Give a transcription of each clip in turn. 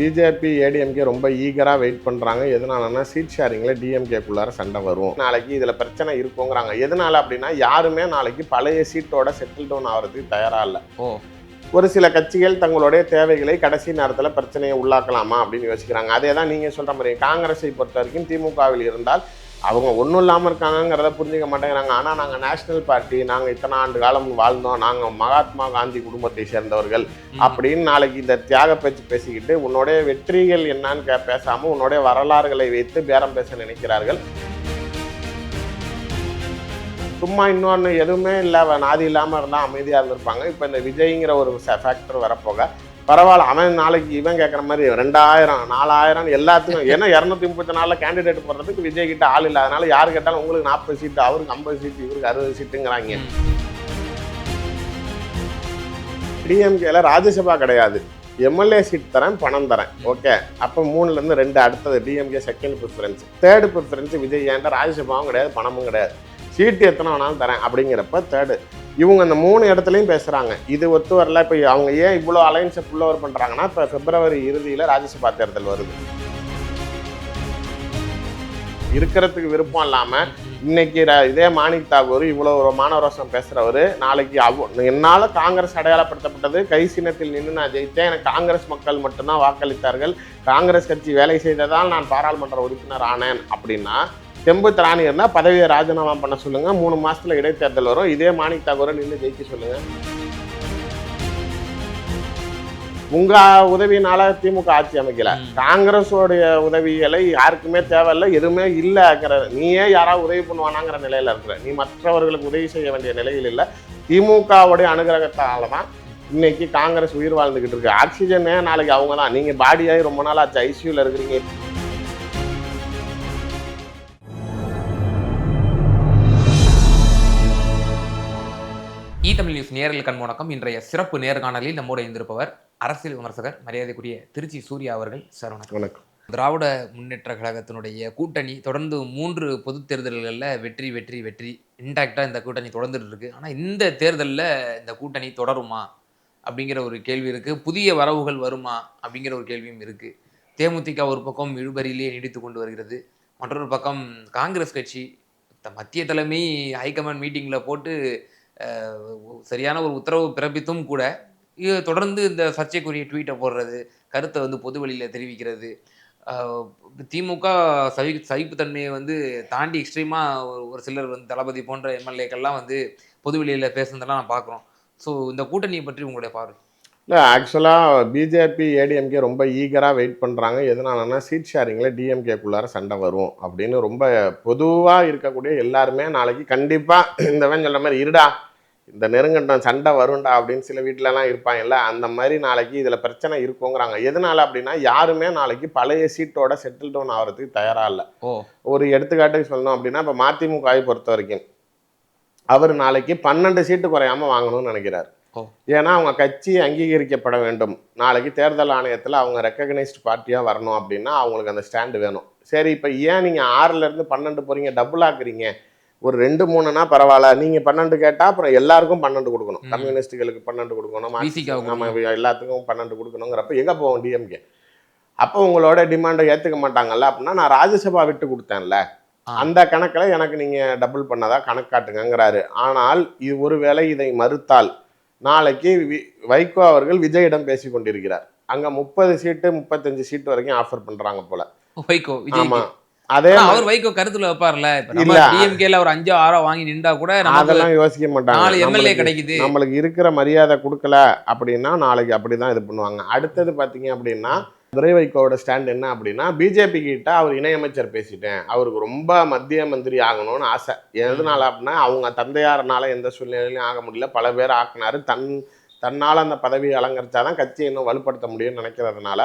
BJP ADMK ரொம்ப ஈகராக wait பண்ணுறாங்க எதனாலன்னா சீட் ஷேரிங்கில் டிஎம்கேக்குள்ளார சண்டை வரும். நாளைக்கு இதில் பிரச்சனை இருக்குங்கிறாங்க. எதனால அப்படின்னா யாருமே நாளைக்கு பழைய சீட்டோட செட்டில் டவுன் ஆகிறதுக்கு தயாராக இல்லை. ஓ. ஒரு சில கட்சிகள் தங்களுடைய தேவைகளை கடைசி நேரத்தில் பிரச்சனையை உள்ளாக்கலாமா அப்படின்னு யோசிக்கிறாங்க. அதே தான் நீங்கள் சொல்கிற மாதிரி காங்கிரஸை பொறுத்த வரைக்கும் திமுகவில் இருந்தால் அவங்க ஒன்றும் இல்லாமல் இருக்காங்கங்கிறத புரிஞ்சுக்க மாட்டேங்கிறாங்க. ஆனால் நாங்கள் நேஷனல் பார்ட்டி நாங்கள் இத்தனை ஆண்டு காலம் வாழ்ந்தோம் நாங்கள் மகாத்மா காந்தி குடும்பத்தை சேர்ந்தவர்கள். அப்படின்னு நாளைக்கு இந்த தியாக பேச்சு பேசிக்கிட்டு உன்னுடைய வெற்றிகள் என்னன்னு கே பேசாமல் உன்னுடைய வரலாறுகளை வைத்து பேரம் பேச நினைக்கிறார்கள். சும்மா இன்னொன்று எதுவுமே இல்லை நாதி இல்லாமல் இருந்தால் அமைதியாக இருந்திருப்பாங்க. இப்போ இந்த விஜய்ங்கிற ஒரு ஃபேக்டர் வரப்போக பரவாயில்ல அவன் நாளைக்கு இவன் கேட்குற மாதிரி ரெண்டாயிரம் நாலாயிரம் எல்லாத்துக்கும் ஏன்னா இரநூத்தி முப்பத்தி நாலில் கேண்டிடேட் போடுறதுக்கு விஜய் கிட்ட ஆள் இல்லாதனால யார் கேட்டாலும் உங்களுக்கு நாற்பது சீட்டு அவருக்கு ஐம்பது சீட்டு இவருக்கு அறுபது சீட்டுங்கிறாங்க டிஎம்கேல ராஜ்யசபா கிடையாது. எம்எல்ஏ சீட் தரேன் பணம் தரேன். ஓகே அப்போ மூணுலேருந்து ரெண்டு அடுத்தது DMK second preference third preference Vijay ஏன்டா ராஜ்யசபாவும் கிடையாது பணமும் கிடையாது. சீட்டு எத்தனை வேணாலும் தரேன் அப்படிங்கிறப்ப தேர்டு இவங்க அந்த மூணு இடத்துலையும் பேசுகிறாங்க இது ஒத்து வரல. இப்போ அவங்க ஏன் இவ்வளோ அலைன்ஸை ஃபுல் ஓவர் பண்ணுறாங்கன்னா இப்போ பிப்ரவரி இறுதியில் ராஜ்யசபா தேர்தல் வருது. இருக்கிறதுக்கு விருப்பம் இல்லாமல் இன்னைக்கு இதே மாணிக் தாகூர் இவ்வளோ ஒரு பேசுகிறவர் நாளைக்கு அவ என்னால் காங்கிரஸ் அடையாளப்படுத்தப்பட்டது கை சின்னத்தில் நின்று நான் ஜெயித்தேன் எனக்கு காங்கிரஸ் மக்கள் மட்டும்தான் வாக்களித்தார்கள் காங்கிரஸ் கட்சி வேலை செய்ததால் நான் பாராளுமன்ற உறுப்பினர் ஆனேன் அப்படின்னா தெம்பு திராணி இருந்தால் பதவியை ராஜினாமா பண்ண சொல்லுங்க. மூணு மாசத்துல இடைத்தேர்தல் வரும். இதே மாணிக் தாகூரை நின்று ஜெயிக்க சொல்லுங்க. உங்க உதவியினால திமுக ஆட்சி அமைக்கல. காங்கிரஸோடைய உதவிகளை யாருக்குமே தேவையில்லை எதுவுமே இல்லைங்கிற நீயே யாராவது உதவி பண்ணுவானாங்கிற நிலையில இருக்கிற நீ மற்றவர்களுக்கு உதவி செய்ய வேண்டிய நிலையில் இல்லை. திமுகவுடைய அனுகிரகத்தால தான் இன்னைக்கு காங்கிரஸ் உயிர் வாழ்ந்துகிட்டு இருக்கு. ஆக்சிஜனே நாளைக்கு அவங்க தான் நீங்க பாடியாகி ரொம்ப நாள் ஆச்சு ஐசியூல இருக்கிறீங்க. ஈ தமிழ் நியூஸ் நேரல் கண் வணக்கம் இன்றைய சிறப்பு நேர்காணலில் நம்மோடு இருந்திருப்பவர் அரசியல் விமர்சகர் மரியாதைக்குரிய திருச்சி சூர்யா அவர்கள். சார் வணக்கம். வணக்கம். திராவிட முன்னேற்ற கழகத்தினுடைய கூட்டணி தொடர்ந்து மூன்று பொதுத் தேர்தல்களில் வெற்றி வெற்றி வெற்றி. இன்டாக்டாக இந்த கூட்டணி தொடர்ந்துட்டு இருக்கு ஆனால் இந்த தேர்தலில் இந்த கூட்டணி தொடருமா அப்படிங்கிற ஒரு கேள்வி இருக்கு. புதிய வரவுகள் வருமா அப்படிங்கிற ஒரு கேள்வியும் இருக்கு. தேமுதிக ஒரு பக்கம் இழுபறியிலே நீடித்து கொண்டு வருகிறது. மற்றொரு பக்கம் காங்கிரஸ் கட்சி மத்திய தலைமை ஹைகமாண்ட் மீட்டிங்கில் போட்டு சரியான ஒரு உத்தரவு பிறப்பித்தும் கூட இது தொடர்ந்து இந்த சர்ச்சைக்குரிய ட்வீட்டை போடுறது கருத்தை வந்து பொது வெளியில் தெரிவிக்கிறது திமுக சகி சகிப்புத்தன்மையை வந்து தாண்டி எக்ஸ்ட்ரீமாக ஒரு சிலர் வந்து தளபதி போன்ற எம்எல்ஏக்கள்லாம் வந்து பொது வெளியில் பேசுனதெல்லாம் நான் பார்க்குறோம். ஸோ இந்த கூட்டணியை பற்றி உங்களுடைய பார்வை? இல்லை ஆக்சுவலாக பிஜேபி ஏடிஎம்கே ரொம்ப ஈகராக வெயிட் பண்ணுறாங்க எதனாலன்னா சீட் ஷேரிங்கில் டிஎம்கேக்குள்ளார சண்டை வரும் அப்படின்னு ரொம்ப பொதுவாக இருக்கக்கூடிய எல்லாருமே நாளைக்கு கண்டிப்பாக இந்த சொல்கிற மாதிரி இருடா இந்த நெருங்கட்டம் சண்டை வரும்டா அப்படின்னு சில வீட்டிலலாம் இருப்பாங்கல்ல அந்த மாதிரி நாளைக்கு இதில் பிரச்சனை இருக்குங்கிறாங்க. எதனால அப்படின்னா யாருமே நாளைக்கு பழைய சீட்டோட செட்டில் டவுன் ஆகிறதுக்கு தயாராக இல்லை. ஒரு எடுத்துக்காட்டுக்கு சொல்லணும் அப்படின்னா இப்போ மதிமுகவை பொறுத்த வரைக்கும் அவர் நாளைக்கு பன்னெண்டு சீட்டு குறையாம வாங்கணும்னு நினைக்கிறார். ஏன்னா அவங்க கட்சி அங்கீகரிக்கப்பட வேண்டும். நாளைக்கு தேர்தல் ஆணையத்தில் அவங்க ரெக்கக்னைஸ்டு பார்ட்டியாக வரணும் அப்படின்னா அவங்களுக்கு அந்த ஸ்டாண்டு வேணும். சரி இப்போ ஏன் நீங்கள் ஆறுல இருந்து பன்னெண்டு போறீங்க டபுள் ஆக்குறீங்க? ஒரு ரெண்டு மூணுனா பரவாயில்ல. நீங்கள் பன்னெண்டு கேட்டால் அப்புறம் எல்லாருக்கும் பன்னெண்டு கொடுக்கணும். கம்யூனிஸ்டுகளுக்கு பன்னெண்டு கொடுக்கணும். நம்ம எல்லாத்துக்கும் பன்னெண்டு கொடுக்கணுங்கிறப்ப எங்கே போவோம்? டிஎம்கே அப்போ உங்களோட டிமாண்டை ஏற்றுக்க மாட்டாங்கல்ல. அப்படின்னா நான் ராஜ்யசபா விட்டு கொடுத்தேன்ல. அந்த கணக்கில் எனக்கு நீங்கள் டபுள் பண்ணதா கணக்கு காட்டுங்கங்கிறாரு. ஆனால் இது ஒருவேளை இதை மறுத்தால் நாளைக்கு வைகோ அவர்கள் விஜயிடம் பேசி கொண்டிருக்கிறார் அங்கே முப்பது சீட்டு முப்பத்தஞ்சு சீட்டு வரைக்கும் ஆஃபர் பண்ணுறாங்க போல. வைகோ ஆமாம் அதே அவர் வைகோ கருத்துல வைப்பார்ல. இல்ல. டிஎம்கேல ஒரு அஞ்சோ ஆறோ வாங்கி நின்றா கூட அதெல்லாம் யோசிக்க மாட்டாங்க. நாலு எம்எல்ஏ கிடைக்குது. நம்மளுக்கு இருக்கிற மரியாதை கொடுக்கல அப்படின்னா நாளைக்கு அப்படிதான் இது பண்ணுவாங்க. அடுத்தது பார்த்தீங்க அப்படின்னா துரை வைகோவோட ஸ்டாண்ட் என்ன அப்படின்னா பிஜேபி கிட்ட அவர் இணையமைச்சர் பேசிட்டேன். அவருக்கு ரொம்ப மத்திய மந்திரி ஆகணும்னு ஆசை. எதனால அப்படின்னா அவங்க தந்தையாரனால எந்த சூழ்நிலையிலும் ஆக முடியல. பல பேர் ஆக்குனாரு. தன் தன்னால் அந்த பதவியை அலங்கரிச்சாதான் கட்சியை இன்னும் வலுப்படுத்த முடியும்னு நினைக்கிறதுனால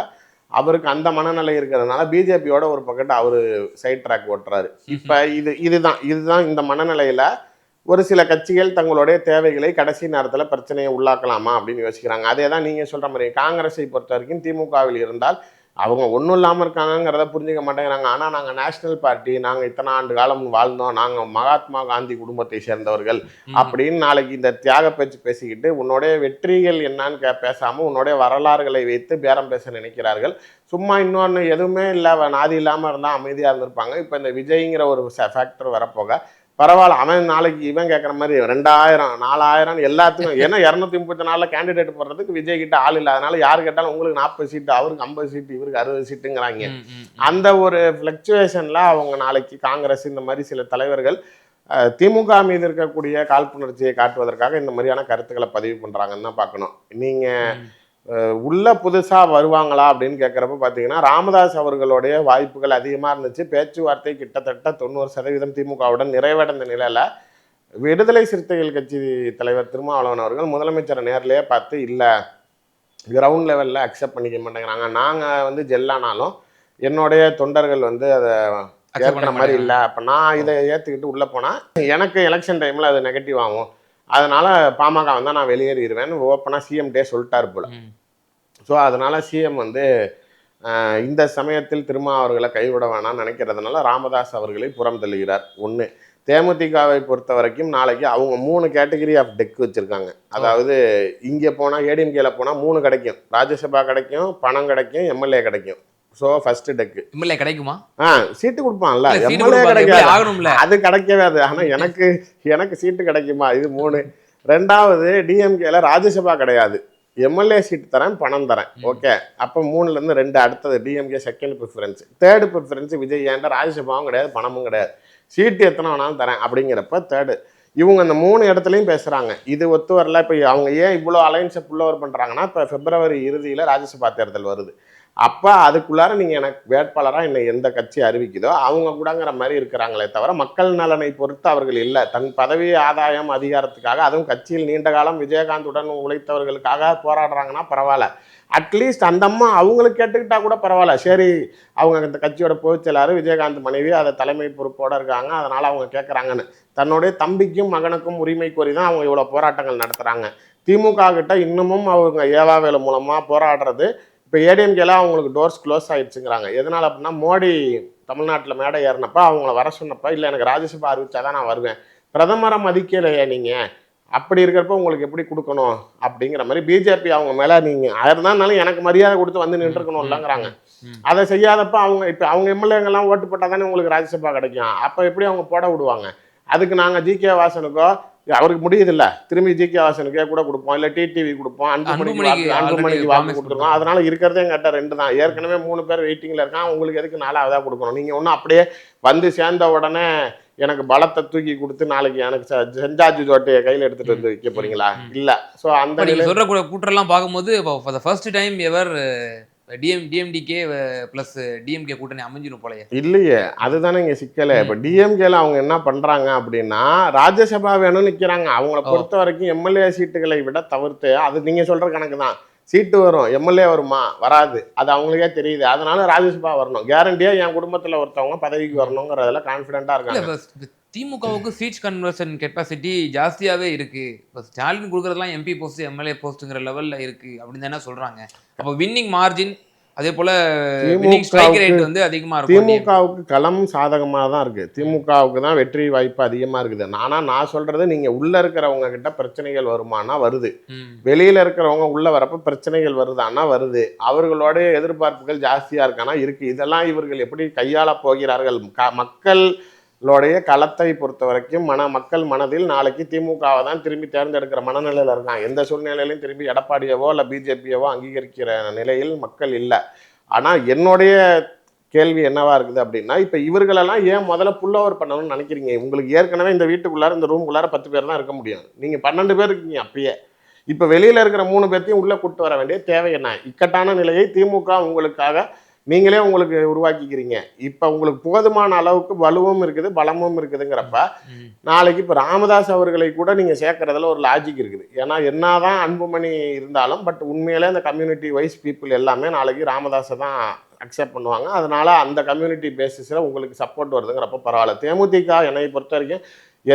அவருக்கு அந்த மனநிலை இருக்கிறதுனால பிஜேபியோட ஒரு பக்கத்து அவர் சைட் ட்ராக் ஓட்டுறாரு. இப்போ இது இதுதான் இதுதான் இந்த மனநிலையில ஒரு சில கட்சிகள் தங்களுடைய தேவைகளை கடைசி நேரத்தில் பிரச்சனையை உள்ளாக்கலாமா அப்படின்னு யோசிக்கிறாங்க. அதே தான் நீங்கள் சொல்கிற மாதிரி காங்கிரஸை பொறுத்த வரைக்கும் திமுகவில் இருந்தால் அவங்க ஒன்றும் இல்லாமல் இருக்காங்கங்கிறத புரிஞ்சுக்க மாட்டேங்கிறாங்க. ஆனால் நாங்கள் நேஷனல் பார்ட்டி நாங்கள் இத்தனை ஆண்டு காலம் வாழ்ந்தோம். நாங்கள் மகாத்மா காந்தி குடும்பத்தை சேர்ந்தவர்கள். அப்படின்னு நாளைக்கு இந்த தியாக பேச்சு பேசிக்கிட்டு உன்னுடைய வெற்றிகள் என்னன்னு கே பேசாமல் உன்னுடைய வரலாறுகளை வைத்து பேரம் பேச நினைக்கிறார்கள். சும்மா இன்னொன்று எதுவுமே இல்லை நாதி இல்லாமல் இருந்தால் அமைதியாக இருந்திருப்பாங்க. இப்போ இந்த விஜய்ங்கிற ஒரு ஃபேக்டர் வரப்போக பரவாயில்ல அவன் நாளைக்கு இவன் கேட்குற மாதிரி ரெண்டாயிரம் நாலாயிரம் எல்லாத்துக்கும் ஏன்னா இரநூத்தி முப்பத்தி நாலில் கேண்டிடேட் போடுறதுக்கு விஜய் கிட்ட ஆள் இல்லை அதனால யார் கேட்டாலும் உங்களுக்கு நாற்பது சீட்டு அவருக்கு ஐம்பது சீட்டு இவருக்கு அறுபது சீட்டுங்கிறாங்க. அந்த ஒரு ஃப்ளக்சுவேஷனில் அவங்க நாளைக்கு காங்கிரஸ் இந்த மாதிரி சில தலைவர்கள் அஹ், திமுக மீது இருக்கக்கூடிய காழ்ப்புணர்ச்சியை காட்டுவதற்காக இந்த மாதிரியான கருத்துக்களை பதிவு பண்ணுறாங்கன்னு தான் பார்க்கணும் நீங்கள். உள்ள புதுசாக வருவாங்களா அப்படின்னு கேட்குறப்ப பார்த்தீங்கன்னா ராமதாஸ் அவர்களுடைய வாய்ப்புகள் அதிகமாக இருந்துச்சு. பேச்சுவார்த்தை கிட்டத்தட்ட தொண்ணூறு சதவீதம் திமுகவுடன் நிறைவடைந்த நிலையில் விடுதலை சிறுத்தைகள் கட்சி தலைவர் திருமாவளவன் அவர்கள் முதலமைச்சரை நேர்லயே பார்த்து இல்லை கிரவுண்ட் லெவலில் அக்செப்ட் பண்ணிக்க மாட்டேங்கிறாங்க. நாங்கள் வந்து ஜெல்லானாலும் என்னுடைய தொண்டர்கள் வந்து அதை ஏற்கிற மாதிரி. இல்லை. அப்போ நான் இதை ஏற்றுக்கிட்டு உள்ளே போனால் எனக்கு எலெக்ஷன் டைமில் அது நெகட்டிவ் ஆகும். அதனால பாமக வந்தால் நான் வெளியேறிடுவேன்னு ஓப்பனாக சிஎம்டே சொல்லிட்டாரு போல. ஸோ அதனால சிஎம் வந்து இந்த சமயத்தில் திருமா அவர்களை கைவிட வேணாம்னு நினைக்கிறதுனால ராமதாஸ் அவர்களை புறம் தள்ளுகிறார். ஒன்று தேமுதிகவை பொறுத்த வரைக்கும் நாளைக்கு அவங்க மூணு கேட்டகரி ஆஃப் டெக் வச்சுருக்காங்க. அதாவது இங்கே போனால் ஏடிஎம்கேல போனால் மூணு கிடைக்கும். ராஜ்யசபா கிடைக்கும் பணம் கிடைக்கும் எம்எல்ஏ கிடைக்கும். ஸோ ஃபர்ஸ்ட் டெக்கு எம்எல்ஏ கிடைக்குமா? ஆ சீட்டு கொடுப்பான்ல. சீட்டு எம்எல்ஏ கிடைக்காது. ஆகணும்ல? அது கிடைக்கவே அது. ஆனால் எனக்கு எனக்கு சீட்டு கிடைக்குமா? இது மூணு. ரெண்டாவது டிஎம்கேல ராஜ்யசபா கிடையாது. எம்எல்ஏ சீட் தரேன் பணம் தரேன். ஓகே. அப்போ மூணுலேருந்து ரெண்டு அடுத்தது DMK second preference third preference Vijay ஏன்டா ராஜ்யசபாவும் கிடையாது பணமும் கிடையாது. சீட்டு எத்தனை வேணாலும் தரேன் அப்படிங்கிறப்ப தேர்டு இவங்க அந்த மூணு இடத்துலையும் பேசுகிறாங்க இது ஒத்து வரல. இப்போ அவங்க ஏன் இவ்வளோ அலைன்ஸை புல்லோவர் பண்ணுறாங்கன்னா இப்போ பிப்ரவரி இறுதியில் ராஜ்யசபா தேர்தல் வருது. அப்போ அதுக்குள்ளார நீங்கள் எனக்கு வேட்பாளராக என்னை எந்த கட்சி அறிவிக்குதோ அவங்க கூடங்கிற மாதிரி இருக்கிறாங்களே தவிர மக்கள் நலனை பொறுத்து அவர்கள் இல்லை. தன் பதவி ஆதாயம் அதிகாரத்துக்காக அதுவும் கட்சியில் நீண்ட காலம் விஜயகாந்துடன் உழைத்தவர்களுக்காக போராடுறாங்கன்னா பரவாயில்ல. அட்லீஸ்ட் அந்த அம்மா அவங்களுக்கு கேட்டுக்கிட்டா கூட பரவாயில்ல. சரி அவங்க இந்த கட்சியோட பொதுச்செயலாளர் விஜயகாந்த் மனைவி அதை தலைமை பொறுப்போடு இருக்காங்க அதனால் அவங்க கேட்குறாங்கன்னு தன்னுடைய தம்பிக்கும் மகனுக்கும் உரிமை கோரி தான் அவங்க இவ்வளோ போராட்டங்கள் நடத்துகிறாங்க திமுக கிட்ட இன்னமும் அவங்க ஏவா வேலை மூலமாக போராடுறது இப்போ ஏடிஎம்கேல அவங்களுக்கு டோர்ஸ் க்ளோஸ் ஆயிடுச்சுங்கிறாங்க. எதனால் அப்படின்னா மோடி தமிழ்நாட்டில் மேடை ஏறினப்ப அவங்கள வர சொன்னப்ப இல்லை எனக்கு ராஜ்யசபா அறிவிச்சாதான் நான் வருவேன். பிரதமரை மதிக்கலையே நீங்கள் அப்படி இருக்கிறப்ப உங்களுக்கு எப்படி கொடுக்கணும்? அப்படிங்கிற மாதிரி பிஜேபி அவங்க மேலே நீங்கள் ஆயிருந்தாலும் எனக்கு மரியாதை கொடுத்து வந்து நின்றுக்கணும்லங்கிறாங்க ம். அதை செய்யாதப்ப அவங்க இப்போ அவங்க எம்எல்ஏங்கெல்லாம் ஓட்டு போட்டால் தானே உங்களுக்கு ராஜ்யசபா கிடைக்கும். அப்போ எப்படி அவங்க போட விடுவாங்க? அதுக்கு நாங்கள் ஜிகே வாசனுக்கோ அவருக்கு முடியுதில்ல. திரும்பி ஜிகே வாசனுக்கே கூட கொடுப்போம். இல்லை டிடிவி கொடுப்போம். அன்புமணிக்கு அன்புமணிக்கு வாக்கு- கொடுத்துருக்கோம். அதனால இருக்கிறதே எங்கிட்ட ரெண்டு தான். ஏற்கனவே மூணு பேர் வெயிட்டிங்கில் இருக்கான் உங்களுக்கு எதுக்கு நாலாவதாக கொடுக்கணும்? நீங்கள் ஒன்றும் அப்படியே வந்து சேர்ந்த உடனே எனக்கு பலத்தை தூக்கி கொடுத்து நாளைக்கு எனக்கு செஞ்சாஜி ஜோட்டையை கையில் எடுத்துட்டு வந்து வைக்க போறீங்களா. இல்ல. ஸோ அந்த இப்ப சொல்ற கூட கூட்டரெல்லாம் பார்க்கும்போது the first time ever DM DMDK plus DMK கூட்டணி அமைஞ்சிரும் போலயே. இல்லையே அதுதானே இங்க சிக்கல. இப்ப டிஎம்கேல அவங்க என்ன பண்றாங்க அப்படின்னா ராஜ்யசபா வேணும்னு நிக்கிறாங்க. அவங்கள. பொறுத்த வரைக்கும் எம்எல்ஏ சீட்டுகளை விட தவிர்த்து அது நீங்க சொல்ற கணக்கு தான் சீட்டு வரும் எம்எல்ஏ வருமா? வராது. அது அவங்களுக்கே தெரியுது. அதனால ராஜ்யசபா வரணும். கேரண்டியா என் குடும்பத்துல ஒருத்தவங்க பதவிக்கு வரணுங்கிறதுல இல்ல இருக்காங்க. திமுகவுக்கு சீட் கன்வர்ஷன் கெப்பாசிட்டி ஜாஸ்தியாவே இருக்கு. இப்போ ஸ்டாலின் கொடுக்கறதெல்லாம் எம்பி போஸ்ட் எம்எல்ஏ போஸ்ட்டுங்கிற லெவல்ல இருக்கு அப்படின்னு தானே சொல்றாங்க. அப்போ வின்னிங் மார்ஜின் அதே போல ரேட் வந்து அதிகமா இருக்கும். திமுகவுக்கு களம் சாதகமாக தான் இருக்கு. திமுகவுக்கு தான் வெற்றி வாய்ப்பு அதிகமாக இருக்குது. நானா நான் சொல்றது நீங்க உள்ள இருக்கிறவங்க கிட்ட பிரச்சனைகள் வருமானா வருது. வெளியில இருக்கிறவங்க உள்ள வரப்ப பிரச்சனைகள் வருதானா வருது. அவர்களோட எதிர்பார்ப்புகள் ஜாஸ்தியா இருக்கானா இருக்கு. இதெல்லாம் இவர்கள் எப்படி கையாள போகிறார்கள்? க- மக்களுடைய களத்தை பொறுத்த வரைக்கும் மன மக்கள் மனதில் நாளைக்கு திமுகவை தான் திரும்பி தேர்ந்தெடுக்கிற மனநிலையில் இருக்கான் எந்த சூழ்நிலையிலையும் திரும்பி எடப்பாடியவோ இல்லை பிஜேபியவோ அங்கீகரிக்கிற நிலையில் மக்கள் இல்லை. ஆனால் என்னுடைய கேள்வி என்னவா இருக்குது அப்படின்னா இப்போ இவர்களெல்லாம் ஏன் முதல்ல புல் ஓவர் பண்ணணும்னு நினைக்கிறீங்க? உங்களுக்கு ஏற்கனவே இந்த வீட்டுக்குள்ளார இந்த ரூமுக்குள்ளார பத்து பேர் தான் இருக்க முடியும். நீங்கள் பன்னெண்டு பேர் இருக்கீங்க அப்பயே. இப்போ வெளியில் இருக்கிற மூணு பேர்த்தையும் உள்ளே கூட்டு வர வேண்டிய தேவை என்ன? இக்கட்டான நிலையை திமுக உங்களுக்காக நீங்களே உங்களுக்கு உருவாக்கிக்கிறீங்க. இப்போ உங்களுக்கு போதுமான அளவுக்கு வலுவும் இருக்குது பலமும் இருக்குதுங்கிறப்ப. நாளைக்கு இப்போ ராமதாஸ் அவர்களை கூட நீங்கள் சேர்க்கறதுல ஒரு லாஜிக் இருக்குது. ஏன்னா என்னதான் அன்புமணி இருந்தாலும் பட் உண்மையிலே அந்த கம்யூனிட்டி வைஸ் பீப்புள் எல்லாமே நாளைக்கு ராமதாஸை தான் அக்செப்ட் பண்ணுவாங்க. அதனால அந்த கம்யூனிட்டி பேசிஸில் உங்களுக்கு சப்போர்ட் வருதுங்கிறப்ப பரவாயில்ல. தேமுதிக என்னை பொறுத்த வரைக்கும்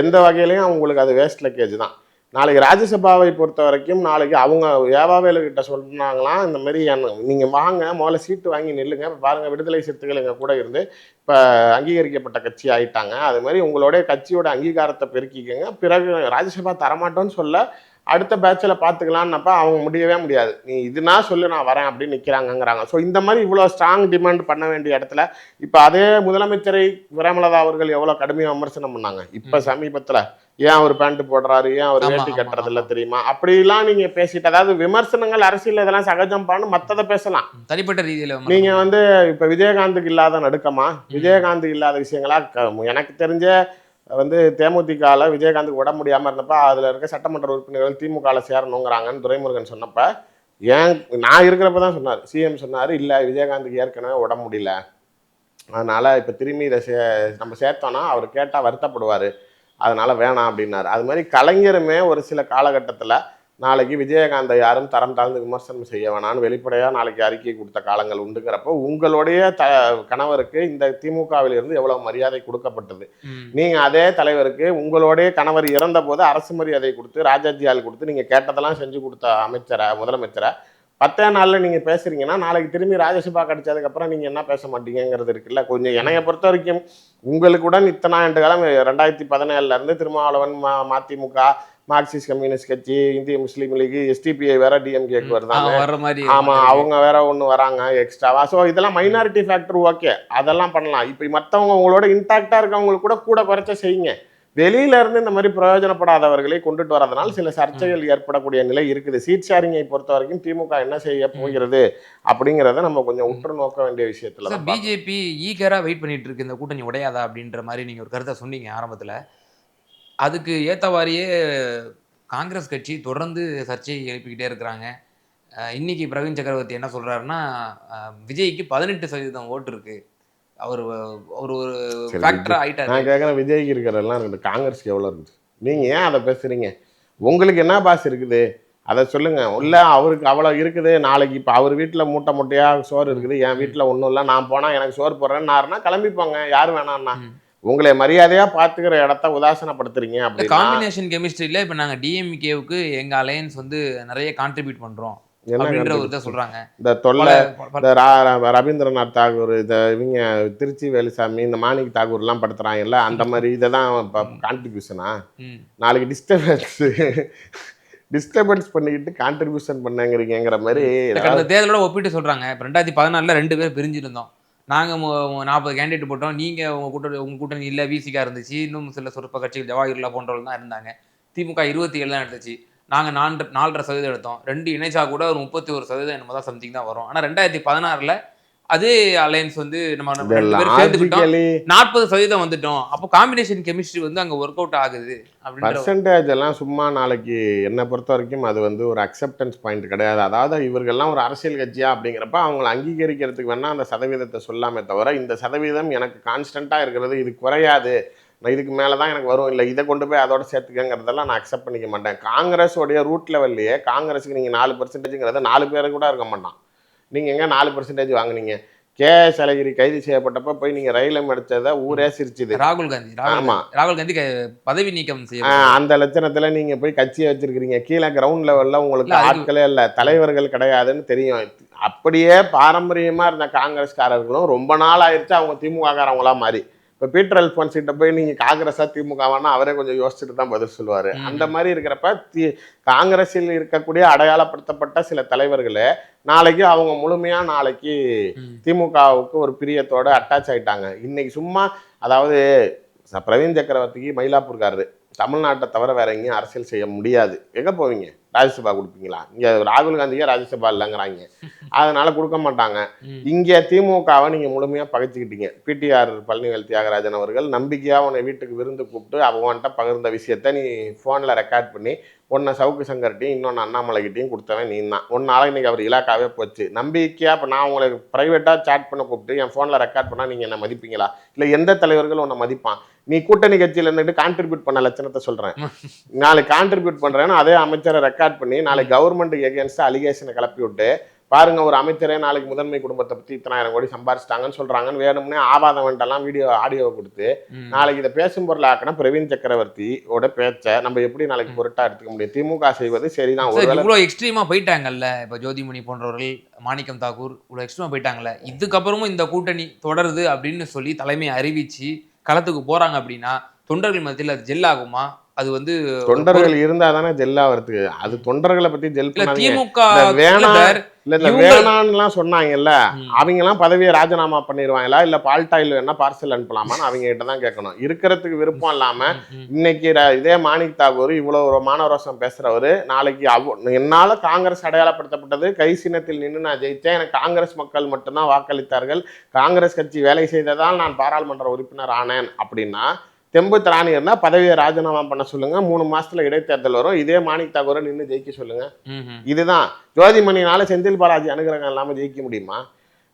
எந்த வகையிலையும் உங்களுக்கு அது வேஸ்ட் லக்கேஜ் தான். நாளைக்கு ராஜ்யசபாவை பொறுத்த வரைக்கும் நாளைக்கு அவங்க ஏவாவேலு கிட்ட சொன்னாங்களாம் இந்த மாதிரி என்ன- வாங்க முதல்ல சீட்டு வாங்கி நில்லுங்க பாருங்கள் விடுதலை சிறுத்தைகள் எங்கள் கூட இருந்து இப்போ அங்கீகரிக்கப்பட்ட கட்சி ஆயிட்டாங்க. அது மாதிரி உங்களுடைய கட்சியோட அங்கீகாரத்தை பெருக்கிக்கங்க. பிறகு ராஜ்யசபா தரமாட்டோன்னு சொல்ல அடுத்த பேட்சில் பார்த்துக்கலான்னப்ப அவங்க முடியவே முடியாது. நீ இதுனா சொல்லு நான் வரேன் அப்படின்னு நிற்கிறாங்கங்கிறாங்க ஸோ இந்த மாதிரி இவ்வளோ ஸ்ட்ராங் டிமாண்ட் பண்ண வேண்டிய இடத்துல இப்போ அதே முதலமைச்சரை பிரேமலதா அவர்கள் எவ்வளோ கடுமையாக விமர்சனம் பண்ணாங்க. இப்போ சமீபத்தில் ஏன் அவர் பேண்ட் போடுறாரு? ஏன் அவர் வேட்டி கட்டுறது இல்ல. தெரியுமா? அப்படிலாம் நீங்க பேசிட்டு அதாவது விமர்சனங்கள் அரசியல் இதெல்லாம் சகஜம் பண்ணு மத்தத பேசலாம். தனிப்பட்ட ரீதியில. நீங்க வந்து இப்ப விஜயகாந்துக்கு இல்லாத நடுக்கமா விஜயகாந்த் இல்லாத விஷயங்களா எனக்கு தெரிஞ்ச வந்து தேமுதிகல விஜயகாந்துக்கு உடம்பு முடியாமல் இருந்தப்ப அதில் இருக்க சட்டமன்ற உறுப்பினர்கள் திமுகவில் சேரணுங்கிறாங்கன்னு துரைமுருகன் சொன்னப்போ ஏன் நான் இருக்கிறப்ப தான் சொன்னார். சிஎம் சொன்னார் இல்லை விஜயகாந்துக்கு ஏற்கனவே உடம்பு முடியல. அதனால் இப்போ திரும்பி இதை சே நம்ம சேர்த்தோன்னா அவர் கேட்டால் வருத்தப்படுவார். அதனால் வேணாம் அப்படின்னாரு. அது மாதிரி கலைஞருமே ஒரு சில காலகட்டத்தில் நாளைக்கு விஜயகாந்தை யாரும் தரம் தாழ்ந்து விமர்சனம் செய்ய வேணாம்னு வெளிப்படையா நாளைக்கு அறிக்கை கொடுத்த காலங்கள் உண்டுங்கிறப்போ உங்களுடைய த கணவருக்கு இந்த திமுகவில் இருந்து எவ்வளவு மரியாதை கொடுக்கப்பட்டது? ம். நீங்க அதே தலைவருக்கு உங்களுடைய கணவர் இறந்த போது அரசு மரியாதை கொடுத்து ராஜாஜியால் கொடுத்து நீங்க கேட்டதெல்லாம் செஞ்சு கொடுத்த அமைச்சரை முதலமைச்சரை? பத்தே நாள்ல நீங்க பேசுறீங்கன்னா நாளைக்கு திரும்பி ராஜ்யசபா கிடைச்சதுக்கு அப்புறம் நீங்க என்ன பேச மாட்டீங்கங்கிறது இருக்குல்ல. கொஞ்சம் என்னைய பொறுத்த வரைக்கும் உங்களுக்குடன் இத்தனை ஆண்டு காலம் ரெண்டாயிரத்தி பதினேழுல இருந்து திருமாவளவன் மா மதிமுக மார்க்சிஸ்ட் கம்யூனிஸ்ட் கட்சி இந்திய முஸ்லீம் லீக் எஸ்டிபிஐ வேற டிஎம்கேக்கு வருதாங்க. வர்ற மாதிரி ஆமா அவங்க வேற ஒண்ணு வராங்க எக்ஸ்ட்ராவா ஸோ இதெல்லாம் மைனாரிட்டி ஃபேக்டர் ஓகே அதெல்லாம் பண்ணலாம். இப்போ மற்றவங்க உங்களோட இன்டாக்டா இருக்கவங்களுக்கு கூட கூட குறைச்ச செய்யுங்க. வெளியில இருந்து இந்த மாதிரி பிரயோஜனப்படாதவர்களை கொண்டுட்டு வரதுனால சில சர்ச்சைகள் ஏற்படக்கூடிய நிலை இருக்குது. சீட் ஷேரிங்கை பொறுத்த வரைக்கும் திமுக என்ன செய்ய போகிறது அப்படிங்கிறத நம்ம கொஞ்சம் உற்று நோக்க வேண்டிய விஷயத்துல. பிஜேபி ஈகரா வெயிட் பண்ணிட்டு இருக்கு. இந்த கூட்டணி உடையாதா அப்படின்ற மாதிரி நீங்க ஒரு கருத்தை சொன்னீங்க ஆரம்பத்துல. அதுக்கு ஏத்தவாரியே காங்கிரஸ் கட்சி தொடர்ந்து சர்ச்சையை எழுப்பிக்கிட்டே இருக்கிறாங்க. அஹ் இன்னைக்கு பிரவீன் சக்கரவர்த்தி என்ன சொல்றாருன்னா அஹ் விஜய்க்கு பதினெட்டு சதவீதம் ஓட்டு இருக்கு. அவர் அவர் ஒரு சரி, ஃபேக்டரா ஆயிட்டாரு. நான் கேட்குறேன் விஜய்க்கு இருக்கிறதெல்லாம் இருக்குது காங்கிரஸ்க்கு எவ்வளோ இருக்குது? நீங்க ஏன் அதை பேசுறீங்க? உங்களுக்கு என்ன பாஸ் இருக்குது? அதை சொல்லுங்க. இல்ல அவருக்கு அவ்வளோ இருக்குது. நாளைக்கு இப்போ அவர் வீட்டில் மூட்டை மூட்டையா சோறு இருக்குது. என் வீட்டில் ஒன்றும் இல்லை. நான் போனால் எனக்கு சோறு போடுறேன்னாருன்னா கிளம்பி போங்க யார் வேணாம்னா ம். உங்களை மரியாதையா பார்த்துக்கிற இடத்த உதாசனப்படுத்துறீங்க அப்படின்னா காம்பினேஷன் கெமிஸ்ட்ரியில இப்ப நாங்க டிஎம்கேவுக்கு எங்க அலையன்ஸ் வந்து நிறைய கான்ட்ரிபியூட் பண்றோம் சொல்றாங்க. இந்த தொல்லை இந்த ரவீந்திரநாத் தாகூர் இந்த இவங்க திருச்சி வேலுசாமி இந்த மாணிக் தாகூர்லாம் படுத்துறாங்கல்ல அந்த மாதிரி இதை தான் கான்ட்ரிபியூஷனா. நாளைக்கு டிஸ்டர்பன்ஸ் டிஸ்டர்பன்ஸ் பண்ணிக்கிட்டு கான்ட்ரிபியூஷன் பண்ணங்கிறீங்கிற மாதிரி கடந்த தேர்தலோட ஒப்பிட்டு சொல்றாங்க. ரெண்டாயிரத்தி பதினாலில் ரெண்டு பேர் பிரிஞ்சிருந்தோம். நாங்கள் நாற்பது கேண்டிடேட் போட்டோம். நீங்கள் உங்கள் கூட்டணி உங்கள் கூட்டணி இல்லை விசிக்காக இருந்துச்சு. இன்னும் சில சொற்ப கட்சிகள் ஜவாஹிர்லா போன்றவர்கள் தான் இருந்தாங்க. திமுக இருபத்தி ஏழு தான் எடுத்துச்சு. நாங்கள் நான்கு நாலரை சதவீதம் எடுத்தோம். ரெண்டு இணைச்சா கூட ஒரு முப்பத்தி ஒரு சதவீதம் என்னமோ தான் சம்திங் தான் வரும். ஆனால் ரெண்டாயிரத்தி பதினாறில் அதே அலையன்ஸ் வந்து நம்ம சேர்ந்துக்கிட்டோம். நாற்பது சதவீதம் வந்துட்டோம். அப்போ காம்பினேஷன் கெமிஸ்ட்ரி வந்து அங்க ஒர்க் அவுட் ஆகுது பர்சன்டேஜ் எல்லாம் சும்மா நாளைக்கு என்னை பொறுத்த வரைக்கும் அது வந்து ஒரு அக்செப்டன்ஸ் பாயிண்ட் கிடையாது. அதாவது இவர்கள்லாம் ஒரு அரசியல் கட்சியா அப்படிங்கிறப்ப அவங்கள அங்கீகரிக்கிறதுக்கு வேணா அந்த சதவீதத்தை சொல்லாமே தவிர இந்த சதவீதம் எனக்கு கான்ஸ்டண்ட்டாக இருக்கிறது இது குறையாது. நான் இதுக்கு மேலே தான் எனக்கு வரும். இல்லை இதை கொண்டு போய் அதோட சேர்த்துக்கங்கிறதெல்லாம் நான் அக்செப்ட் பண்ணிக்க மாட்டேன். காங்கிரஸோடைய ரூட் லெவல்லையே காங்கிரஸுக்கு நீங்கள் நாலு பர்சன்டேஜுங்கிறத நாலு பேர் கூட இருக்க மாட்டான். நீங்கள் எங்கே நாலு பர்சன்டேஜ் வாங்குனீங்க? கே எஸ் அழகிரி கைது செய்யப்பட்டப்ப போய் நீங்கள் ரயிலம் எடுத்ததை ஊரே சிரிச்சுது. ராகுல் காந்தி ராகுல் ஆமா. காந்தி ராகுல் காந்தி பதவி நீக்கம் செய்ய அந்த லட்சணத்துல நீங்க போய் கட்சியை வச்சிருக்கிறீங்க. கீழே கிரவுண்ட் லெவல்ல உங்களுக்கு ஆட்களே இல்ல தலைவர்கள் கிடையாதுன்னு தெரியும். அப்படியே பாரம்பரியமா இருந்த காங்கிரஸ்காரர்களும் ரொம்ப நாள் ஆயிடுச்சு அவங்க திமுக காரவங்களா மாறி. இப்ப பீட்டர் அல்போன்ஸ் கிட்ட போய் நீங்க காங்கிரஸா திமுகவானா அவரே கொஞ்சம் யோசிச்சுட்டு தான் பதில் சொல்லுவாரு. அந்த மாதிரி இருக்கிறப்ப தி காங்கிரஸில் இருக்கக்கூடிய அடையாளப்படுத்தப்பட்ட சில தலைவர்களே நாளைக்கு அவங்க முழுமையா நாளைக்கு. திமுகவுக்கு ஒரு பிரியத்தோட அட்டாச் ஆயிட்டாங்க. இன்னைக்கு சும்மா அதாவது ச- பிரவீன் சக்கரவர்த்திக்கு மயிலாப்பூர்காரரு. தமிழ்நாட்டை தவிர வேற எங்கேயும் அரசியல் செய்ய முடியாது. எங்க போவீங்க? ராஜ்யசபா கொடுப்பீங்களா? இங்க ராகுல் காந்தியே ராஜ்யசபா இல்லைங்கிறாங்க. அதனால கொடுக்க மாட்டாங்க. இங்க திமுகவை நீங்க முழுமையா பகைச்சிக்கிட்டீங்க. பிடிஆர் பழனிவேல் தியாகராஜன் அவர்கள் நம்பிக்கையா உன்னை வீட்டுக்கு விருந்து கூப்பிட்டு அவன்கிட்ட பகிர்ந்த விஷயத்த நீ போன்ல ரெக்கார்ட் பண்ணி ஒன்னை சவுக்கு சங்கர்ட்டையும் இன்னொன்று அண்ணாமலைகிட்டையும் கொடுத்தவன் நீ தான் ஒன்னால இன்னைக்கு அவர் இலாக்காவே போச்சு. நம்பிக்கையா இப்போ நான் உங்களுக்கு ப்ரைவேட்டாக சேட் பண்ண கூப்பிட்டு என் ஃபோனில் ரெக்கார்ட் பண்ணால் நீங்கள் என்ன மதிப்பீங்களா? இல்லை எந்த தலைவர்கள் உன்னை மதிப்பான்? நீ கூட்டணி கட்சியில் இருந்துட்டு கான்ட்ரிபியூட் பண்ண லட்சணத்தை சொல்கிறேன் நாளைக்கு கான்ட்ரிபியூட் பண்ணுறேன்னு அதே அமைச்சரை ரெக்கார்ட் பண்ணி நாளைக்கு கவர்மெண்ட்டுக்கு எகேன்ஸ்டாக அலிகேஷனை கிளப்பி விட்டு பாருங்க ஒரு அமைச்சரே நாளைக்கு முதன்மை குடும்பத்தை பத்தி இத்தனாயிரம் கோடி சம்பாரிச்சிட்டாங்கன்னு சொல்றாங்கன்னு வேணும்னே ஆபாதம் வேண்டெல்லாம் வீடியோ ஆடியோவை கொடுத்து. நாளைக்கு இதை பேசும் பொருளாக்கின பிரவீன் சக்கரவர்த்தியோட பேச்சை நம்ம எப்படி நாளைக்கு பொருட்டா எடுத்துக்க முடியும்? திமுக செய்வது சரிதான். சார் ஒருவேளை இவ்வளோ எக்ஸ்ட்ரீமா போயிட்டாங்கல்ல இப்போ ஜோதிமணி போன்றவர்கள் மாணிக்கம் தாக்கூர் இவ்வளோ எக்ஸ்ட்ரீமா போயிட்டாங்கல்ல இதுக்கப்புறமும் இந்த கூட்டணி தொடருது அப்படின்னு சொல்லி தலைமை அறிவிச்சு களத்துக்கு போறாங்க அப்படின்னா தொண்டர்கள் மத்தியில் அது ஜெல் ஆகுமா? அது வந்து தொண்டர்கள் இருந்தா தானே ஜெல்லா வரதுக்கு அது தொண்டர்களை பத்தி ஜெல் திமுக இந்த வேணா- இல்ல இந்த வேணான்னுலாம் சொன்னாங்கல்ல. அவங்க எல்லாம் பதவியை ராஜினாமா பண்ணிடுவாங்களா இல்ல பால்டாயில் வேணா பார்சல் அனுப்பலாமான்னு அவங்க கிட்ட தான் கேட்கணும் இருக்கிறதுக்கு விருப்பம் இல்லாம. இன்னைக்கு இதே மாணிக் தாகூர் இவ்வளவு மானவரோசம் பேசுறவரு நாளைக்கு அவ என்னால காங்கிரஸ் அடையாளப்படுத்தப்பட்டது கை சின்னத்தில் நின்று நான் ஜெயிச்சேன் எனக்கு காங்கிரஸ் மக்கள் மட்டும்தான் வாக்களித்தார்கள் காங்கிரஸ் கட்சி வேலை செய்ததால் நான் பாராளுமன்ற உறுப்பினர் ஆனேன் அப்படின்னா தெம்பு திராணி இருந்தா பதவியை ராஜினாமா பண்ண சொல்லுங்க. மூணு மாசத்துல இடைத்தேர்தல் வரும். இதே மாணிக் தாகூரை நின்று ஜெயிக்க சொல்லுங்க. இதுதான். ஜோதிமணினால செந்தில் பாலாஜி அனுகிரகம் இல்லாம ஜெயிக்க முடியுமா?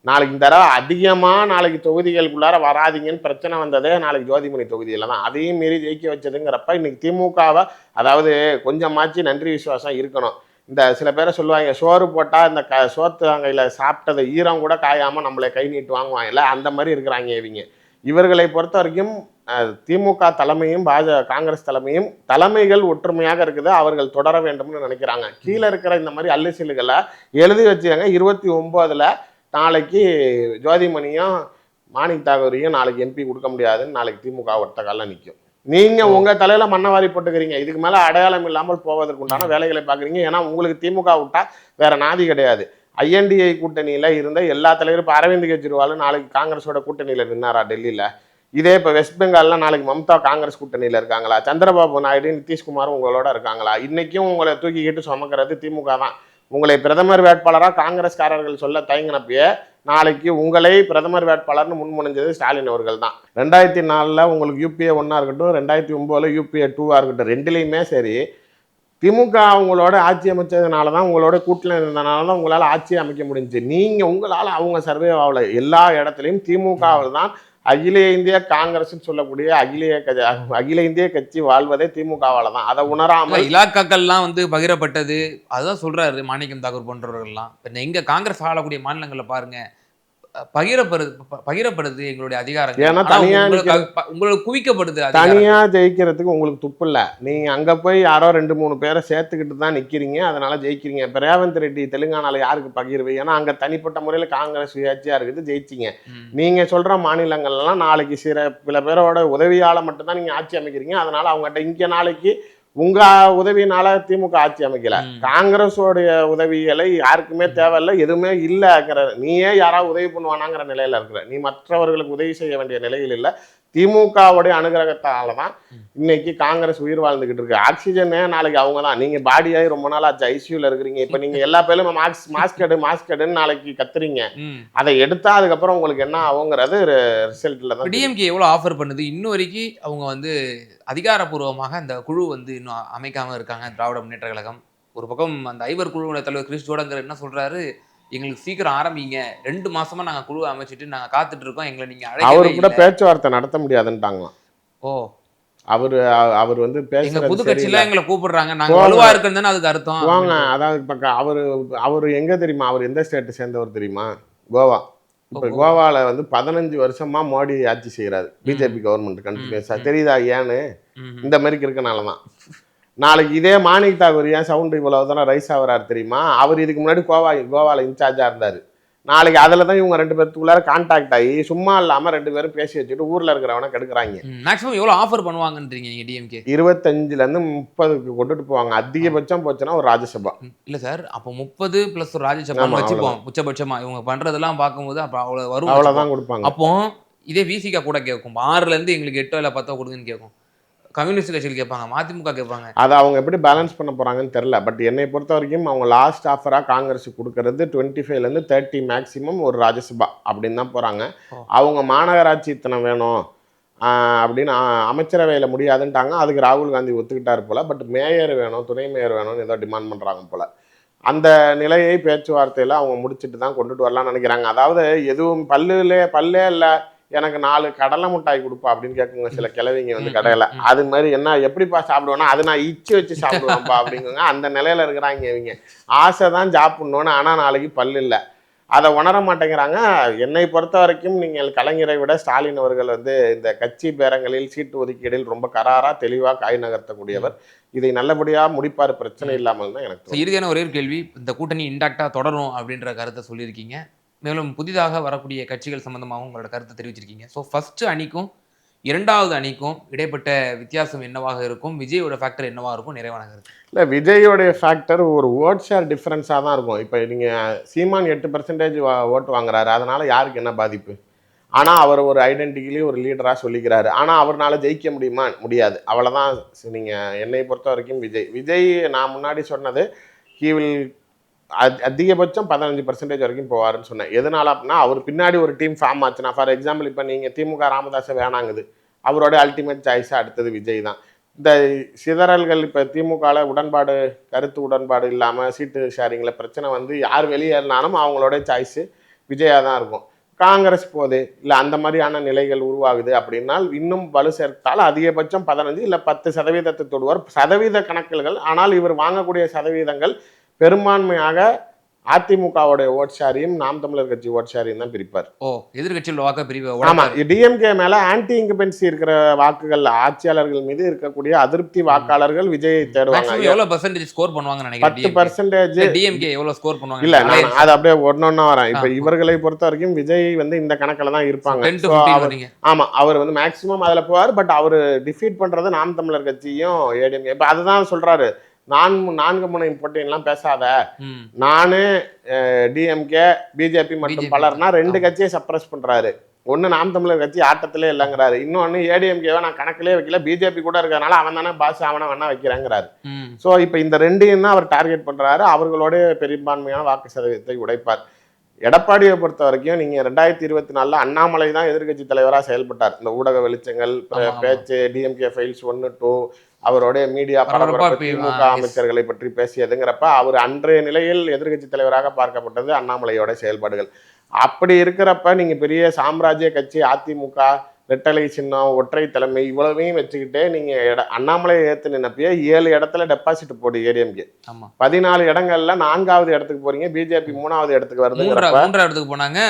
நாளைக்கு இந்த தடவை அதிகமா நாளைக்கு தொகுதிகளுக்குள்ளார வராதீங்கன்னு பிரச்சனை வந்ததே நாளைக்கு ஜோதிமணி தொகுதியில தான். அதையும் மீறி ஜெயிக்க வச்சதுங்கிறப்ப இன்னைக்கு திமுகவை அதாவது கொஞ்சமாச்சு நன்றி விசுவாசம் இருக்கணும். இந்த சில பேரை சொல்லுவாங்க சோறு போட்டா இந்த க சோத்து அங்கையில சாப்பிட்டதை ஈரம் கூட காயாம நம்மளை கை நீட்டு வாங்குவாங்கல்ல? அந்த மாதிரி இருக்கிறாங்க இவங்க. இவர்களை பொறுத்த வரைக்கும் திமுக தலைமையும் பாஜக காங்கிரஸ் தலைமையும் தலைமைகள் ஒற்றுமையாக இருக்குது அவர்கள் தொடர வேண்டும்னு நினைக்கிறாங்க. கீழே இருக்கிற இந்த மாதிரி அல்லசீல்களை எழுதி வச்சுக்கங்க. இருபத்தி ஒம்போதில் நாளைக்கு ஜோதிமணியும் மாணிக் தாகூரையும் நாளைக்கு எம்பி கொடுக்க முடியாதுன்னு நாளைக்கு திமுக ஒட்ட காலில் நிற்கும் நீங்க உங்க தலையில மண்ணவாரி போட்டுக்கிறீங்க. இதுக்கு மேல அடையாளம் இல்லாமல் போவதற்குண்டான வேலைகளை பாக்குறீங்க ஏன்னா உங்களுக்கு திமுக விட்டா வேற நாதி கிடையாது. ஐஎன்டிஐ கூட்டணியில இருந்த எல்லா தலைவரும் இப்போ அரவிந்த் கெஜ்ரிவாலும் நாளைக்கு காங்கிரஸோட கூட்டணியில நின்னாரா டெல்லியில? இதே இப்போ வெஸ்ட் பெங்கால்லாம் நாளைக்கு மம்தா காங்கிரஸ் கூட்டணியில் இருக்காங்களா? சந்திரபாபு நாயுடு நிதிஷ்குமாரும் உங்களோட இருக்காங்களா? இன்றைக்கும் உங்களை தூக்கிக்கிட்டு சுமக்கிறது திமுக தான். உங்களை பிரதமர் வேட்பாளராக காங்கிரஸ்காரர்கள் சொல்ல தயங்கினப்பயே நாளைக்கு உங்களை பிரதமர் வேட்பாளர்னு முன்மொழிஞ்சது ஸ்டாலின் அவர்கள் தான். ரெண்டாயிரத்தி நாலில் உங்களுக்கு யூபிஏ ஒன்றா இருக்கட்டும் ரெண்டாயிரத்தி ஒம்போதில் யூபிஏ டூவாக இருக்கட்டும் ரெண்டுலேயுமே சரி திமுக அவங்களோட ஆட்சி அமைச்சதுனால தான் உங்களோட கூட்டில் இருந்தனால தான் உங்களால் ஆட்சி அமைக்க முடிஞ்சு. நீங்கள் உங்களால் அவங்க சர்வே ஆகலை எல்லா இடத்துலையும் திமுகவில் தான் அகில இந்திய காங்கிரஸ்னு சொல்லக்கூடிய அகில அகில இந்திய கட்சி வாழ்வதே திமுகவால தான். அதை உணராமல் இலாக்காக்கள்லாம் வந்து பகிரப்பட்டது. அதுதான் சொல்றாரு மாணிக்கம் தாக்கூர் போன்றவர்கள்லாம். இப்போ எங்க காங்கிரஸ் ஆளக்கூடிய மாநிலங்களை பாருங்க. பகிரப்படுது பகிரப்படுது எங்களுடைய அதிகாரம் ஏன்னா தனியா உங்களுக்கு குவிக்கப்படுது. தனியா ஜெயிக்கிறதுக்கு உங்களுக்கு துப்பு இல்ல. நீங்க அங்க போய் யாரோ ரெண்டு மூணு பேரை சேர்த்துக்கிட்டு தான் நிக்கிறீங்க. அதனால ஜெயிக்கிறீங்க. இப்ப ரேவந்த் ரெட்டி தெலுங்கானால யாருக்கு பகிர்வு? ஏன்னா அங்க தனிப்பட்ட முறையில காங்கிரஸ் சுயாட்சியா இருக்குது ஜெயிச்சிங்க. நீங்க சொல்ற மாநிலங்கள்லாம் நாளைக்கு சில பல பேரோட உதவியால மட்டும்தான் நீங்க ஆட்சி அமைக்கிறீங்க. அதனால அவங்ககிட்ட இங்க நாளைக்கு உங்க உதவியினால திமுக ஆட்சி அமைக்கல. காங்கிரஸோடைய உதவிகளை யாருக்குமே தேவையில்லை எதுவுமே இல்லைங்கிற நீயே யாராவது உதவி பண்ணுவானாங்கிற நிலையில இருக்கிற நீ மற்றவர்களுக்கு உதவி செய்ய வேண்டிய நிலையில் இல்லை. திமுகவுடைய அனுகிரகத்தால தான் இன்னைக்கு காங்கிரஸ் உயிர் வாழ்ந்துகிட்டு இருக்கு. ஆக்சிஜனே நாளைக்கு அவங்க தான் நீங்க பாடியாகி ரொம்ப நாள் ஆச்சு ஐசியூல இருக்கிறீங்க. இப்ப நீங்க எல்லா பேரும் மாஸ்க் மாஸ்க் எடு மாஸ்க் எடுன்னு நாளைக்கு கத்துறீங்க. அதை எடுத்தா அதுக்கப்புறம் உங்களுக்கு என்ன ஆகுங்கிறது ரிசல்ட்ல தான் டிஎம்கே எவ்வளவு ஆஃபர் பண்ணுது? இன்னும் வரைக்கும் அவங்க வந்து அதிகாரப்பூர்வமாக அந்த குழு வந்து இன்னும் அமைக்காம இருக்காங்க. திராவிட முன்னேற்ற கழகம். ஒரு பக்கம் அந்த ஐவர் குழுவோட தலைவர் கிறிஸ் ஜோடங்கர் என்ன சொல்றாரு? எங்களுக்கு சீக்கிரம் ஆரம்பிங்க. ரெண்டு மாசமா நாங்க குழு அமைச்சிட்டு நாங்க காத்துட்டு இருக்கோம். எங்களை நீங்க அவரு கூட. பேச்சுவார்த்தை நடத்த முடியாதுன்ட்டாங்களாம். ஓ. அவரு அவர் வந்து பேசுறது புது. கட்சியில எங்களை கூப்பிடுறாங்க. நாங்க. வலுவா இருக்குன்னு தானே அதுக்கு அர்த்தம். போங்க. அதாவது இப்ப அவரு அவரு எங்க தெரியுமா? அவர் எந்த ஸ்டேட் சேர்ந்தவர் தெரியுமா? கோவா. இப்ப ஓ. கோவால வந்து பதினஞ்சு வருஷமா மோடி ஆட்சி செய்யறாரு பிஜேபி கவர்மெண்ட் ம். தெரியுதா ஏன்னு. இந்த மாதிரி இருக்கனால தான் நாளைக்கு இதே மாணிக் தாகூர் ஏன் சவுண்ட் இவ்வளவு தானே ரைஸ் ஆகுறாரு தெரியுமா? அவர் இதுக்கு முன்னாடி கோவா கோவால இன்சார்ஜா இருந்தாரு. நாளைக்கு அதுல தான் இவங்க ரெண்டு பேர்த்துக்குள்ளார கான்டாக்ட் ஆகி சும்மா இல்லாம ரெண்டு பேரும் பேசி வச்சுட்டு ஊர்ல இருக்கிறவனை கெடுக்குறாங்க. மேக்ஸிமம் எவ்வளவு ஆஃபர் பண்ணுவாங்கன்றீங்க நீங்க டிஎம்கே இருபத்தஞ்சுல இருந்து முப்பதுக்கு கொண்டுட்டு போவாங்க. அதிகபட்சம் போச்சுன்னா ஒரு ராஜ்யசபா. இல்ல சார் அப்போ முப்பது பிளஸ் ஒரு ராஜ்யசபா வச்சுப்போம். உச்சபட்சமா இவங்க பண்றதெல்லாம் பார்க்கும்போது அப்ப அவ்வளவு வரும். அவ்வளவுதான் கொடுப்பாங்க. அப்போ இதே விசிகா கூட கேட்கும் ஆறுல இருந்து எங்களுக்கு எட்டோ இல்ல பத்தோ கொடுங்கன்னு கேட்கும் கம்யூனிஸ்ட் கட்சிகள் கேட்பாங்க மதிமுக கேட்பாங்க. அதை அவங்க எப்படி பேலன்ஸ் பண்ண போறாங்கன்னு தெரில பட் என்னை பொறுத்த வரைக்கும் அவங்க லாஸ்ட் ஆஃபரா காங்கிரஸ் கொடுக்கறது டுவெண்ட்டி ஃபைவ்லேருந்து தேர்ட்டி மேக்ஸிமம் ஒரு ராஜ்யசபா அப்படின்னு தான் போறாங்க. ஓ. அவங்க மாநகராட்சி இத்தனை வேணும் அப்படின்னு அமைச்சரவையில் முடியாதுன்ட்டாங்க. அதுக்கு ராகுல் காந்தி ஒத்துக்கிட்டாரு போல. பட் மேயர் வேணும் துணை மேயர் வேணும்னு ஏதோ டிமாண்ட் பண்றாங்க போல. அந்த நிலையை பேச்சுவார்த்தையில் அவங்க முடிச்சிட்டு தான் கொண்டுட்டு வரலாம்னு நினைக்கிறாங்க. அதாவது எதுவும் பல்லுலே பல்லே இல்லை எனக்கு நாலு கடலை மிட்டாய் கொடுப்பா அப்படின்னு கேட்குங்க சில கிழவிங்க வந்து கடையில. அது மாதிரி என்ன எப்படிப்பா சாப்பிடுவேன்னா அது நான் இச்சு வச்சு சாப்பிடுவேன்ப்பா அப்படிங்குங்க அந்த நிலையில இருக்கிறாங்க இவங்க. ஆசை தான் சாப்பிடணும்னு ஆனா நாளைக்கு பல்லு இல்லை. அதை உணர மாட்டேங்கிறாங்க. என்னை பொறுத்த வரைக்கும் நீங்கள் கலைஞரை விட ஸ்டாலின் அவர்கள் வந்து இந்த கட்சி பேரங்களில் சீட்டு ஒதுக்கீடில் ரொம்ப கராரா தெளிவா காய் நகர்த்தக்கூடியவர். இதை நல்லபடியா முடிப்பார் பிரச்சனை இல்லாமல் தான் எனக்கு. இறுதியான ஒரே கேள்வி? இந்த கூட்டணி இன்டாக்டாக தொடரும் அப்படின்ற கருத்தை சொல்லியிருக்கீங்க. மேலும் புதிதாக வரக்கூடிய கட்சிகள் சம்பந்தமாகவும் உங்களோட கருத்தை தெரிவிச்சிருக்கீங்க. ஸோ ஃபர்ஸ்ட் அணிக்கும் இரண்டாவது அணிக்கும் இடைப்பட்ட வித்தியாசம் என்னவாக இருக்கும்? விஜயோட ஃபேக்டர் என்னவாக இருக்கும்? நிறைவான கருத்து இல்லை விஜயோடைய ஃபேக்டர் ஒரு ஓட் ஷேர் டிஃப்ரென்ஸாக தான் இருக்கும். இப்போ நீங்கள் சீமான் எட்டு பர்சன்டேஜ் ஓட்டு வாங்குறாரு. அதனால் யாருக்கு என்ன பாதிப்பு? ஆனால் அவர் ஒரு ஐடென்டிட்டிலி ஒரு லீடராக சொல்லிக்கிறாரு. ஆனால் அவர்னால ஜெயிக்க முடியுமா? முடியாது. அவ்வளோதான் நீங்கள் என்னை பொறுத்த வரைக்கும் விஜய். விஜய் நான் முன்னாடி சொன்னது ஹீ வில் அதிகபட்சம் பதினஞ்சு பர்சன்டேஜ் வரைக்கும் போவாருன்னு சொன்னேன். எதனால அப்படின்னா அவர் பின்னாடி ஒரு டீம் ஃபார்ம் ஆச்சுன்னா ஃபார் எக்ஸாம்பிள் இப்போ நீங்கள் திமுக ராமதாஸை வேணாங்குது. அவரோட அல்டிமேட் சாய்ஸாக அடுத்தது விஜய் தான். இந்த சிதறல்கள் இப்போ திமுகவில் உடன்பாடு கருத்து உடன்பாடு இல்லாமல் சீட்டு ஷேரிங்கில் பிரச்சனை வந்து யார் வெளியேறினாலும் அவங்களோட சாய்ஸு விஜயாக தான் இருக்கும். காங்கிரஸ் போகுது இல்லை அந்த மாதிரியான நிலைகள் உருவாகுது அப்படின்னால் இன்னும் வலு சேர்த்தால் அதிகபட்சம் பதினஞ்சு இல்லை பத்து சதவீதத்தை தொடுவார். சதவீத கணக்குகள் ஆனால் இவர் வாங்கக்கூடிய சதவீதங்கள் பெரும்பான்மையாக அதிமுகவுடைய ஓட் ஷேரையும் நாம் தமிழர் கட்சி ஓட் ஷேரையும் தான் பிரிப்பார். ஓ எதிர்கட்சியில் வாக்க பிரிவு ஆமா உடைப்பாரு. டிஎம்கே மேல ஆன்டி இன்கபென்சி இருக்கிற வாக்குகள் ஆட்சியாளர்கள் மீது இருக்கக்கூடிய அதிருப்தி வாக்காளர்கள் விஜயை தேடுவாங்க எவ்வளவு பர்சன்டேஜ் ஸ்கோர் பண்ணுவாங்கன்னு பத்து பர்சன்டேஜ் டிஎம்கே எவ்வளவு ஸ்கோர் பண்ணுவாங்க இல்ல நான் அது அப்படியே ஒன்னொன்னா வரேன். இப்ப. இவர்களை பொறுத்த வரைக்கும் விஜய் வந்து இந்த கணக்குல தான் இருப்பாங்க. So, அவர் வரீங்க ஆமா அவர் வந்து மேக்சிமம் அதுல போவார் பட் அவர் டிஃபீட் பண்றது நாம் தமிழர் கட்சியும் ஏடிஎம்கே இப்ப அதுதான் சொல்றாரு. நான் நான்கு முனை போட்டியெல்லாம் பேசாத. நானு டிஎம்கே பிஜேபி மற்றும். பலர்னா ரெண்டு. கட்சியை சப்ரஸ் பண்றாரு. ஒண்ணு நாம் தமிழர் கட்சி ஆட்டத்திலே இல்லைங்கிறாரு. இன்னொன்னு ஏடிஎம்கேவை நான் கணக்கிலே வைக்கல. பிஜேபி கூட இருக்கிறதுனால அவன் தானே பாஸ் அவனை வேணா வைக்கிறேங்கிறாரு. ஸோ இப்போ இந்த ரெண்டையும் தான் அவர் டார்கெட் பண்றாரு. அவர்களோட பெரும்பான்மையான வாக்கு சதவீதத்தை உடைப்பார். எடப்பாடியை பொறுத்த வரைக்கும் நீங்க ரெண்டாயிரத்தி இருபத்தி நாலுல அண்ணாமலை தான் எதிர்க்கட்சி தலைவரா செயல்பட்டார் இந்த ஊடக வெளிச்சங்கள். பேச்சு டிஎம்கே ஃபைல்ஸ் ஒன்னு டூ அவருடைய மீடியா பரபரப்பா திமுக. அமைச்சர்களை பற்றி பேசியதுங்கிறப்ப அவர் அன்றைய நிலையில் எதிர்க்கட்சி தலைவராக பார்க்கப்பட்டது அண்ணாமலையோட செயல்பாடுகள் அப்படி இருக்கிறப்ப நீங்க பெரிய சாம்ராஜ்ய கட்சி அதிமுக ரெட்டலை சின்னம் ஒற்றை தலைமை இவ்வளவையும் வச்சுக்கிட்டே நீங்க எட- அண்ணாமலையை ஏத்து நின்னப்பயே ஏழு இடத்துல டெபாசிட் போடு ஏடிஎம்கே பதினாலு இடங்கள்ல நான்காவது இடத்துக்கு போறீங்க பிஜேபி மூணாவது இடத்துக்கு மூன்றாவது இடத்துக்கு போனாங்க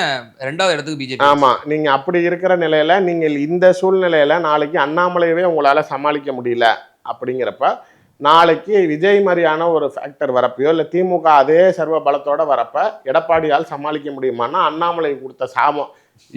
ரெண்டாவது இடத்துக்கு பிஜேபி ஆமா நீங்க அப்படி இருக்கிற நிலையில நீங்கள் இந்த சூழ்நிலையில நாளைக்கு அண்ணாமலையவே உங்களால சமாளிக்க முடியல அப்படிங்கிறப்ப நாளைக்கு விஜய் மாதிரியான ஒரு ஃபேக்டர் வரப்பையோ இல்லை திமுக அதே சர்வ பலத்தோட வரப்ப எடப்பாடியால் சமாளிக்க முடியுமான்னா அண்ணாமலை கொடுத்த சாபம்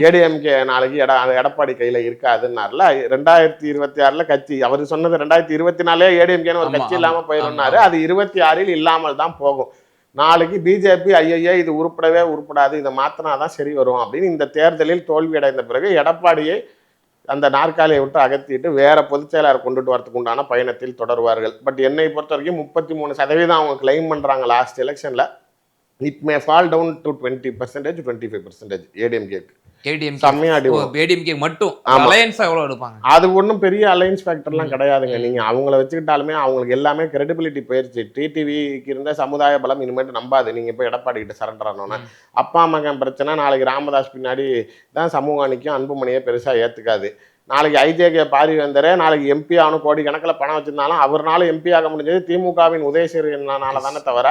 ஏடிஎம்கே நாளைக்கு எட அந்த எடப்பாடி கையில இருக்காதுன்னார்ல. ரெண்டாயிரத்தி இருபத்தி ஆறுல கட்சி அவர் சொன்னது ரெண்டாயிரத்தி இருபத்தி நாலே ஏடிஎம்கேன்னு ஒரு கட்சி ஆமா, இல்லாம போயிருந்தாரு ஆமா. அது இருபத்தி ஆறில் இல்லாமல் தான் போகும். நாளைக்கு பிஜேபி ஐயையோ இது உருப்படவே உருப்படாது. இதை மாத்தினாதான் சரி வரும் அப்படின்னு இந்த தேர்தலில் தோல்வி அடைந்த பிறகு எடப்பாடியை அந்த நாற்காலியை விட்டு அகற்றிட்டு வேற பொதுச் செயலாளர் கொண்டுட்டு வரதுக்கு உண்டான பயணத்தில் தொடருவார்கள். பட் என்னை பொறுத்த வரைக்கும் முப்பத்தி மூணு சதவீதம் அவங்க கிளைம் பண்றாங்க லாஸ்ட் எலெக்ஷன்ல it may fall down to twenty percentage twenty five percentage ஏடிஎம்கேக்கு செம்மையா. ஏடிஎம்கே மட்டும். ஆமா. அலையன்ஸா எவ்வளவு எடுப்பாங்க? அது ஒன்றும் பெரிய அலைன்ஸ் ஃபேக்டர்லாம். கிடையாதுங்க. நீங்க அவங்கள வச்சுக்கிட்டாலுமே அவங்களுக்கு எல்லாமே கிரெடிபிலிட்டி போயிருச்சு. டிடிவிக்கு இருந்த சமுதாய பலம் இனிமேட்டு நம்பாது. நீங்க போய் எடப்பாடி கிட்ட சரண்டர் ஆனோன்னா. அப்பா மகன் பிரச்சனை நாளைக்கு ராமதாஸ் பின்னாடி தான் சமூக அணிக்கும் அன்புமணியை பெருசா ஏத்துக்காது. நாளைக்கு ஐஜேகே பாரி வந்தரே நாளைக்கு எம்பி ஆகணும் கோடி கணக்கில் பணம் வச்சிருந்தாலும் அவர்னால எம்பி ஆக முடிஞ்சது. திமுகவின் உதயசீரனால தானே தவிர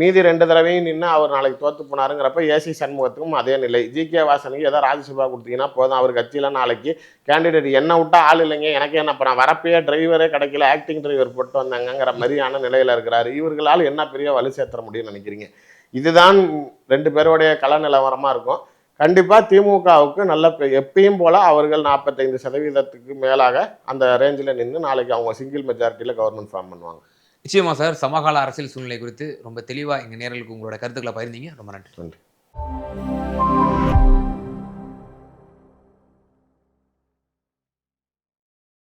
மீதி ரெண்டு தடவையும் நின்று அவர் நாளைக்கு தோத்து போனாருங்கிறப்ப ஏசி சண்முகத்துக்கும் அதே நிலை. ஜி கே வாசனுக்கு ஏதோ ராஜ்யசபா கொடுத்தீங்கன்னா போதும். அவர் கட்சியில் நாளைக்கு கேண்டிடேட் என்ன விட்டா ஆள் இல்லைங்க. எனக்கு என்ன நான் வரப்பையே டிரைவரே கிடைக்கல. ஆக்டிங் டிரைவர் போட்டு வந்தாங்கிற மாதிரியான நிலையில் இருக்கிறாரு. இவர்களால் என்ன பெரிய வலு சேர்த்துற முடியும்னு நினைக்கிறீங்க? இதுதான் ரெண்டு பேருடைய கள நிலவரமாக இருக்கும். கண்டிப்பா திமுகவுக்கு நல்ல எப்பயும் போல அவர்கள் நாற்பத்தைந்து சதவீதத்துக்கு மேலாக அந்த ரேஞ்சில் நின்று நாளைக்கு அவங்க சிங்கிள் மெஜாரிட்டியில் கவர்மெண்ட் ஃபார்ம் பண்ணுவாங்க. நிச்சயமா சார். சமகால அரசியல் சூழ்நிலை குறித்து ரொம்ப தெளிவா எங்க நேரலுக்கு உங்களோட கருத்துக்களை பகிர்ந்தீங்க. ரொம்ப நன்றி. நன்றி.